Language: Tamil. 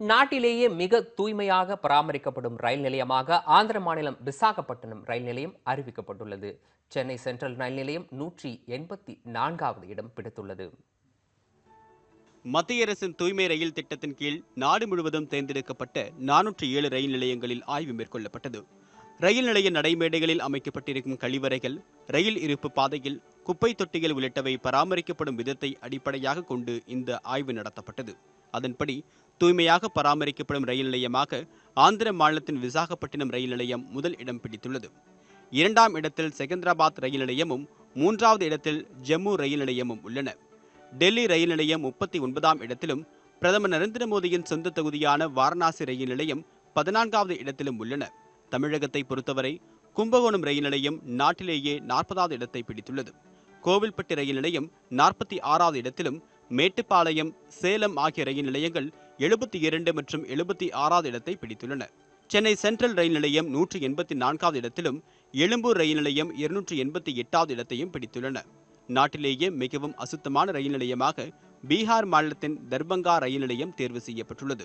நாட்டிலேயே மிக தூய்மையாக பராமரிக்கப்படும் ரயில் நிலையமாக ஆந்திர மாநிலம் விசாகப்பட்டினம் ரயில் நிலையம் அறிவிக்கப்பட்டுள்ளது. சென்னை சென்ட்ரல் ரயில் நிலையம் நூற்றி எண்பத்தி நான்காவது இடம் பிடித்துள்ளது. மத்திய அரசின் தூய்மை ரயில் திட்டத்தின் கீழ் நாடு முழுவதும் தேர்ந்தெடுக்கப்பட்ட நானூற்றி ஏழு ரயில் நிலையங்களில் ஆய்வு மேற்கொள்ளப்பட்டது. ரயில் நிலைய நடைமேடைகளில் அமைக்கப்பட்டிருக்கும் கழிவறைகள் ரயில் இருப்பு பாதையில் குப்பை தொட்டிகள் உள்ளிட்டவை பராமரிக்கப்படும் விதத்தை அடிப்படையாக கொண்டு இந்த ஆய்வு நடத்தப்பட்டது. அதன்படி தூய்மையாக பராமரிக்கப்படும் ரயில் நிலையமாக ஆந்திர மாநிலத்தின் விசாகப்பட்டினம் ரயில் நிலையம் முதல் இடம் பிடித்துள்ளது. இரண்டாம் இடத்தில் செகந்திராபாத் ரயில் நிலையமும் மூன்றாவது இடத்தில் ஜம்மு ரயில் நிலையமும் உள்ளன. டெல்லி ரயில் நிலையம் முப்பத்தி ஒன்பதாம் இடத்திலும் பிரதமர் நரேந்திர மோடியின் சொந்த தொகுதியான வாரணாசி ரயில் நிலையம் பதினான்காவது இடத்திலும் உள்ளன. தமிழகத்தை பொறுத்தவரை கும்பகோணம் ரயில் நிலையம் நாட்டிலேயே நாற்பதாவது இடத்தை பிடித்துள்ளது. கோவில்பட்டி ரயில் நிலையம் நாற்பத்தி ஆறாவது இடத்திலும் மேட்டுப்பாளையம் சேலம் ஆகிய ரயில் நிலையங்கள் எழுபத்தி இரண்டு மற்றும் எழுபத்தி ஆறாவது இடத்தை பிடித்துள்ளன. சென்னை சென்ட்ரல் ரயில் நிலையம் நூற்றி எண்பத்தி நான்காவது இடத்திலும் எழும்பூர் ரயில் நிலையம் இருநூற்றி எண்பத்தி எட்டாவது இடத்தையும் பிடித்துள்ளன. நாட்டிலேயே மிகவும் அசுத்தமான ரயில் நிலையமாக பீகார் மாநிலத்தின் தர்பங்கா ரயில் நிலையம் தேர்வு செய்யப்பட்டுள்ளது.